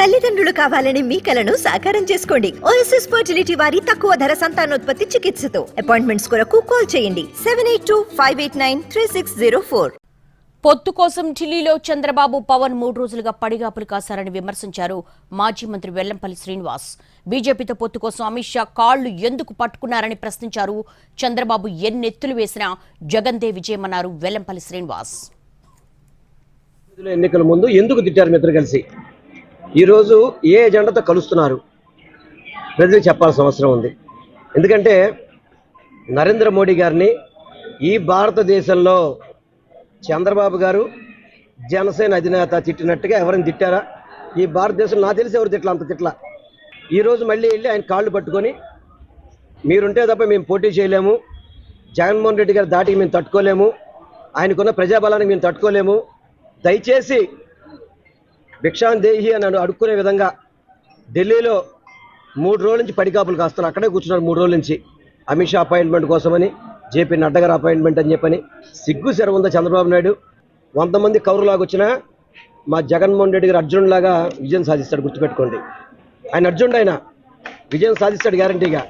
తల్లిదండ్రులు కావాలని మీ కలను సాకారం చేసుకోండి. ఓఎస్ఎస్ ఫర్టిలిటీ వారి తక్కువ ధర సంతానోత్పత్తి చికిత్సతో. అపాయింట్మెంట్స్ కొరకు కాల్ చేయండి. Seven eight two five eight nine three six zero four పొత్తు కోసం ఢిల్లీలో చంద్రబాబు పవన్ మూడు రోజులుగా పడిగాపులు కాశారని విమర్శించారు మాజీ మంత్రి వెల్లంపల్లి శ్రీనివాస్. బీజేపీతో పొత్తు కోసం అమిత్ షా కాళ్ళు ఎందుకు పట్టుకున్నారని ప్రశ్నించారు. చంద్రబాబు ఎన్నెత్తులు వేసినా జగన్దే విజయమన్నారు వెల్లంపల్లి శ్రీనివాస్. ఎన్నికల ఎన్నికల ముందు ఎందుకు తిట్టారు మిత్రులు కలిసి? ఈరోజు ఏ ఎజెండాతో కలుస్తున్నారు? ప్రజలకు చెప్పాల్సిన అవసరం ఉంది. ఎందుకంటే నరేంద్ర మోడీ గారిని ఈ భారతదేశంలో చంద్రబాబు గారు జనసేన అధినేత తిట్టినట్టుగా ఎవరిని తిట్టారా? ఈ భారతదేశం నాకు తెలిసి ఎవరు తిట్ల అంత తిట్ల ఈరోజు మళ్ళీ వెళ్ళి ఆయన కాళ్ళు పట్టుకొని మీరుంటే తప్ప మేము పోటీ చేయలేము. జగన్మోహన్ రెడ్డి గారి దాటికి మేము తట్టుకోలేము. ఆయనకున్న ప్రజాబలానికి మేము తట్టుకోలేము. దయచేసి భిక్షాన్ దేహి అని అడుక్కునే విధంగా ఢిల్లీలో మూడు రోజుల నుంచి పడికాపులు కాస్తారు అక్కడే కూర్చున్నారు మూడు రోజుల నుంచి. అమిత్ షా అపాయింట్మెంట్ కోసమని జేపీ నడ్డా గారు అపాయింట్మెంట్ అని చెప్పని సిగ్గు సెర ఉందా చంద్రబాబు నాయుడు? వంద మంది కౌరులాగా వచ్చినా మా జగన్మోహన్ రెడ్డి గారు అర్జునులాగా విజయం సాధిస్తాడు గుర్తుపెట్టుకోండి. ఆయన అర్జునుడు ఆయన. విజయం సాధిస్తాడు గ్యారంటీగా